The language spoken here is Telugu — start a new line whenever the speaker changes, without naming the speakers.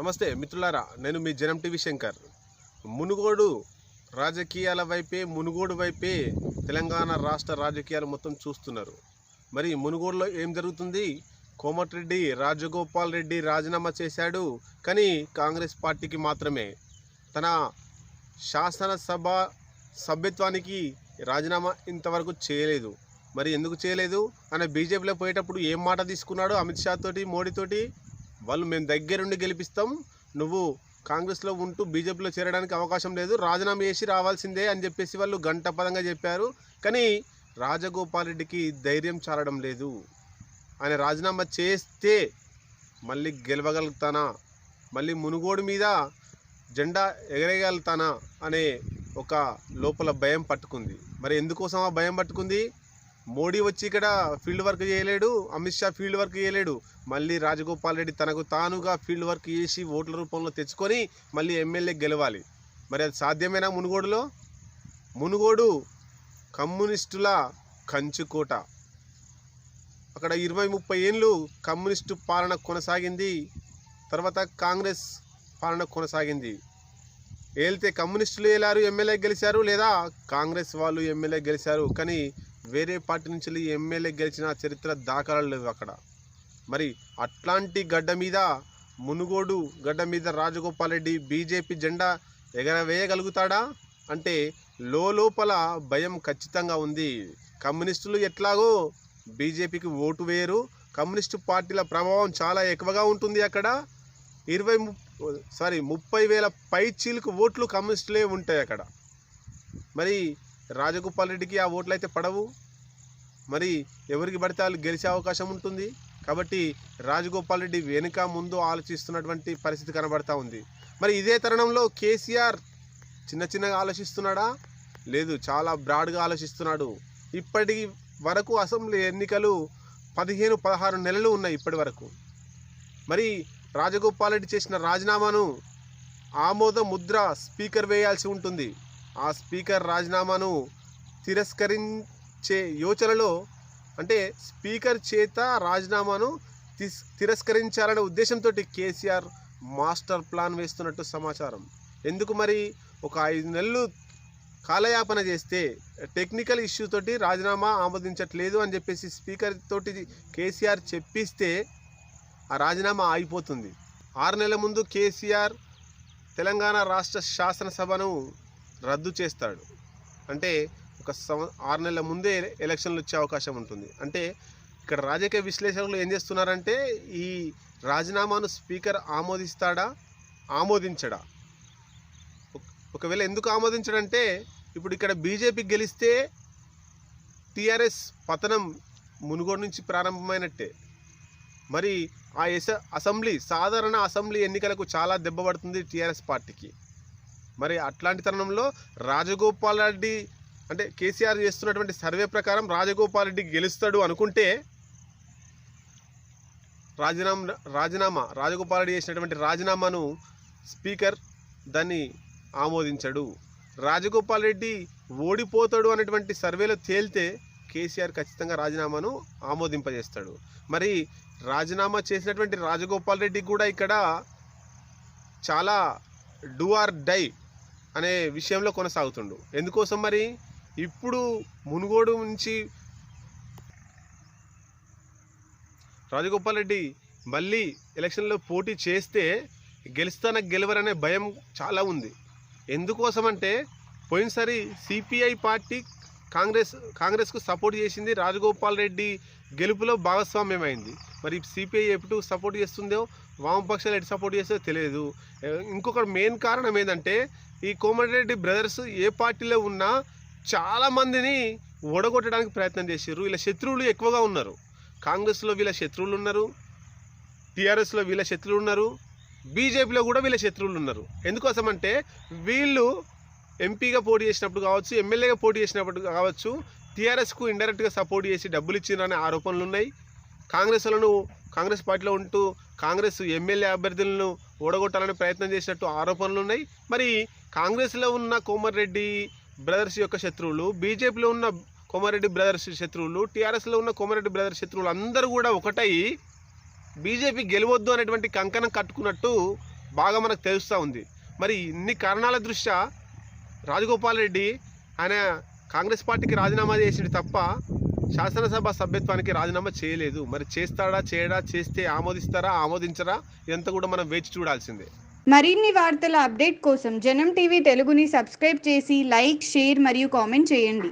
నమస్తే మిత్రులారా నేను మీ జనం టీవీ శంకర్. మునుగోడు రాజకీయాల వైపే మునుగోడు వైపే తెలంగాణ రాష్ట్ర రాజకీయాలు మొత్తం చూస్తున్నారు. మరి మునుగోడులో ఏం జరుగుతుంది? కోమటిరెడ్డి రాజగోపాల్ రెడ్డి రాజీనామా చేశాడు కానీ కాంగ్రెస్ పార్టీకి మాత్రమే. తన శాసనసభ సభ్యత్వానికి రాజీనామా ఇంతవరకు చేయలేదు. మరి ఎందుకు చేయలేదు? ఆయన బీజేపీలో పోయేటప్పుడు ఏం మాట తీసుకున్నాడు అమిత్ షా తోటి మోడీతోటి వాళ్ళు మేము దగ్గరుండి గెలిపిస్తాం. నువ్వు కాంగ్రెస్లో ఉంటూ బీజేపీలో చేరడానికి అవకాశం లేదు. రాజీనామా చేసి రావాల్సిందే అని చెప్పేసి వాళ్ళు గంట పదంగా చెప్పారు. కానీ రాజగోపాల్ రెడ్డికి ధైర్యం చాలడం లేదు. ఆయన రాజీనామా చేస్తే మళ్ళీ గెలవగలుగుతానా? మళ్ళీ మునుగోడు మీద జెండా ఎగరేయగలుగుతానా? అనే ఒక లోపల భయం పట్టుకుంది. మరి ఎందుకోసం ఆ భయం పట్టుకుంది? మోడీ వచ్చి ఇక్కడ ఫీల్డ్ వర్క్ చేయలేడు అమిత్ షా ఫీల్డ్ వర్క్ చేయలేడు. మళ్ళీ రాజగోపాల్ రెడ్డి తనకు తానుగా ఫీల్డ్ వర్క్ చేసి ఓట్ల రూపంలో తెచ్చుకొని మళ్ళీ ఎమ్మెల్యే గెలవాలి. మరి అది సాధ్యమేనా మునుగోడులో? మునుగోడు కమ్యూనిస్టుల కంచుకోట అక్కడ ఇరవై ముప్పై ఏళ్ళు కమ్యూనిస్టు పాలన కొనసాగింది తర్వాత కాంగ్రెస్ పాలన కొనసాగింది. ఏలితే కమ్యూనిస్టులు ఏలారు ఎమ్మెల్యే గెలిచారు లేదా కాంగ్రెస్ వాళ్ళు ఎమ్మెల్యే గెలిచారు? కానీ వేరే పార్టీ నుంచి వెళ్ళి ఎమ్మెల్యే గెలిచిన చరిత్ర దాఖలాలు లేవు అక్కడ. మరి అట్లాంటి గడ్డ మీద మునుగోడు గడ్డ మీద రాజగోపాల్ రెడ్డి బీజేపీ జెండా ఎగరవేయగలుగుతాడా? అంటే లోపల భయం ఖచ్చితంగా ఉంది. కమ్యూనిస్టులు ఎట్లాగో బీజేపీకి ఓటు వేయరు. కమ్యూనిస్టు పార్టీల ప్రభావం చాలా ఎక్కువగా ఉంటుంది అక్కడ. ఇరవై ము సారీ ముప్పై వేల పై చీలకు ఓట్లు కమ్యూనిస్టులే ఉంటాయి అక్కడ. మరి రాజగోపాల్ రెడ్డికి ఆ ఓట్లు అయితే పడవు. మరి ఎవరికి పడితే వాళ్ళు గెలిచే అవకాశం ఉంటుంది. కాబట్టి రాజగోపాల్ రెడ్డి వెనుక ముందు ఆలోచిస్తున్నటువంటి పరిస్థితి కనబడతా ఉంది. మరి ఇదే తరుణంలో కేసీఆర్ చిన్న చిన్నగా ఆలోచిస్తున్నాడా? లేదు చాలా బ్రాడ్గా ఆలోచిస్తున్నాడు. ఇప్పటి వరకు అసెంబ్లీ ఎన్నికలు పదిహేను పదహారు నెలలు ఉన్నాయి ఇప్పటి వరకు. మరి రాజగోపాల్ రెడ్డి చేసిన రాజీనామాను ఆమోద ముద్ర స్పీకర్ వేయాల్సి ఉంటుంది. ఆ స్పీకర్ రాజీనామాను తిరస్కరించే యోచనలో అంటే స్పీకర్ చేత రాజీనామాను తిస్ తిరస్కరించాలనే ఉద్దేశంతో కేసీఆర్ మాస్టర్ ప్లాన్ వేస్తున్నట్టు సమాచారం. ఎందుకు మరి ఒక ఐదు నెలలు కాలయాపన చేస్తే టెక్నికల్ ఇష్యూ తోటి రాజీనామా ఆమోదించట్లేదు అని చెప్పేసి స్పీకర్ తోటి కేసీఆర్ చెప్పిస్తే ఆ రాజీనామా ఆగిపోతుంది. ఆరు నెలల ముందు కేసీఆర్ తెలంగాణ రాష్ట్ర శాసనసభను రద్దు చేస్తాడు. అంటే ఒక సంవ ఆరు నెలల ముందే ఎలక్షన్లు వచ్చే అవకాశం ఉంటుంది. అంటే ఇక్కడ రాజకీయ విశ్లేషకులు ఏం చేస్తున్నారంటే ఈ రాజీనామాను స్పీకర్ ఆమోదిస్తాడా? ఆమోదించడా? ఒకవేళ ఎందుకు ఆమోదించడంటే ఇప్పుడు ఇక్కడ బీజేపీ గెలిస్తే టీఆర్ఎస్ పతనం మునుగోడు నుంచి ప్రారంభమైనట్టే. మరి ఆ ఎస అసెంబ్లీ సాధారణ అసెంబ్లీ ఎన్నికలకు చాలా దెబ్బ పడుతుంది టీఆర్ఎస్ పార్టీకి. మరి అట్లాంటి తరుణంలో రాజగోపాల్ రెడ్డి అంటే కేసీఆర్ చేస్తున్నటువంటి సర్వే ప్రకారం రాజగోపాల్ రెడ్డి గెలుస్తాడు అనుకుంటే రాజీనామా రాజీనామా రాజగోపాల్ రెడ్డి చేసినటువంటి రాజీనామాను స్పీకర్ దాన్ని ఆమోదించడు. రాజగోపాల్ రెడ్డి ఓడిపోతాడు అనేటువంటి సర్వేలో తేలితే కేసీఆర్ ఖచ్చితంగా రాజీనామాను ఆమోదింపజేస్తాడు. మరి రాజీనామా చేసినటువంటి రాజగోపాల్ రెడ్డి కూడా ఇక్కడ చాలా డూ ఆర్ డై అనే విషయంలో కొనసాగుతుండు. ఎందుకోసం మరి? ఇప్పుడు మునుగోడు నుంచి రాజగోపాల్ రెడ్డి మళ్ళీ ఎలక్షన్లో పోటీ చేస్తే గెలుస్తానకు గెలవరనే భయం చాలా ఉంది. ఎందుకోసం అంటే పోయినసారి సిపిఐ పార్టీ కాంగ్రెస్ కాంగ్రెస్కు సపోర్ట్ చేసింది రాజగోపాల్ రెడ్డి గెలుపులో భాగస్వామ్యమైంది. మరి సిపిఐ ఎప్పుడు సపోర్ట్ చేస్తుందో వామపక్షాలు ఎటు సపోర్ట్ చేస్తుందో తెలియదు. ఇంకొక మెయిన్ కారణం ఏంటంటే ఈ కోమటిరెడ్డి బ్రదర్స్ ఏ పార్టీలో ఉన్నా చాలామందిని ఓడగొట్టడానికి ప్రయత్నం చేశారు వీళ్ళ శత్రువులు ఎక్కువగా ఉన్నారు. కాంగ్రెస్లో వీళ్ళ శత్రువులు ఉన్నారు టీఆర్ఎస్లో వీళ్ళ శత్రువులు ఉన్నారు బీజేపీలో కూడా వీళ్ళ శత్రువులు ఉన్నారు. ఎందుకోసం అంటే వీళ్ళు ఎంపీగా పోటీ చేసినప్పుడు కావచ్చు ఎమ్మెల్యేగా పోటీ చేసినప్పుడు కావచ్చు టీఆర్ఎస్కు ఇండైరెక్ట్గా సపోర్ట్ చేసి డబ్బులు ఇచ్చిందనే ఆరోపణలు ఉన్నాయి. కాంగ్రెస్లను కాంగ్రెస్ పార్టీలో ఉంటూ కాంగ్రెస్ ఎమ్మెల్యే అభ్యర్థులను ఓడగొట్టాలని ప్రయత్నం చేసినట్టు ఆరోపణలు ఉన్నాయి. మరి కాంగ్రెస్లో ఉన్న కోమరెడ్డి బ్రదర్స్ యొక్క శత్రువులు బీజేపీలో ఉన్న కోమారెడ్డి బ్రదర్స్ శత్రువులు టీఆర్ఎస్లో ఉన్న కోమారెడ్డి బ్రదర్స్ శత్రువులు అందరూ కూడా ఒకటై బీజేపీ గెలవద్దు అనేటువంటి కంకణం కట్టుకున్నట్టు బాగా మనకు తెలుస్తూ ఉంది. మరి ఇన్ని కారణాల దృష్ట్యా రాజగోపాల్ రెడ్డి ఆయన కాంగ్రెస్ పార్టీకి రాజీనామా చేసిండు తప్ప శాసనసభ సభ్యత్వానికి రాజీనామా చేయలేదు. మరి చేస్తాడా చేయడా చేస్తే ఆమోదిస్తారా ఆమోదించరా? ఇదంతా కూడా మనం వేచి చూడాల్సిందే.
మరిన్ని వార్తల అప్డేట్ కోసం జనం టీవీ తెలుగుని సబ్స్క్రైబ్ చేసి లైక్ షేర్ మరియు కామెంట్ చేయండి.